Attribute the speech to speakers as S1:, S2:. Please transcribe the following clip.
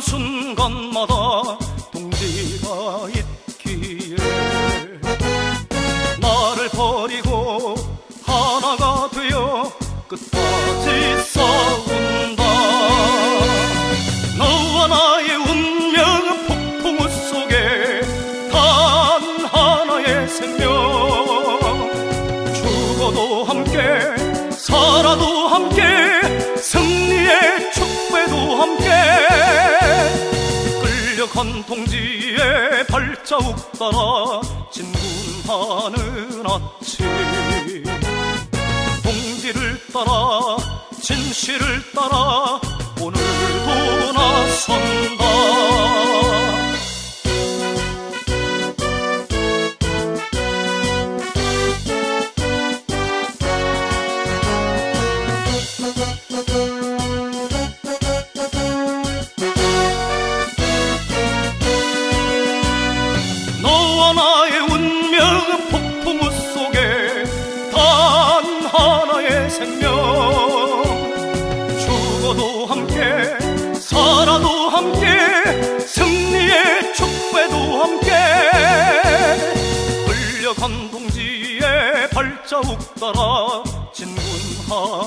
S1: 순간마다 동지가 있기에 나를 버리고 하나가 되어 끝까지 싸운다. 너와 나의 운명은 폭풍우 속에 단 하나의 생명. 죽어도 함께 살아도 함께 승리의 축배도 함께 끌려간 동지의 발자국 따라 진군하는 아침. 동지를 따라 진실을 따라 오늘도 나선다 너와 나의 운명은 폭풍우 속에 단 하나의 생명. 죽어도 함께 살아도 함께 승리의 축배도 함께. 끌려간 동지의 발자국 따라 진군하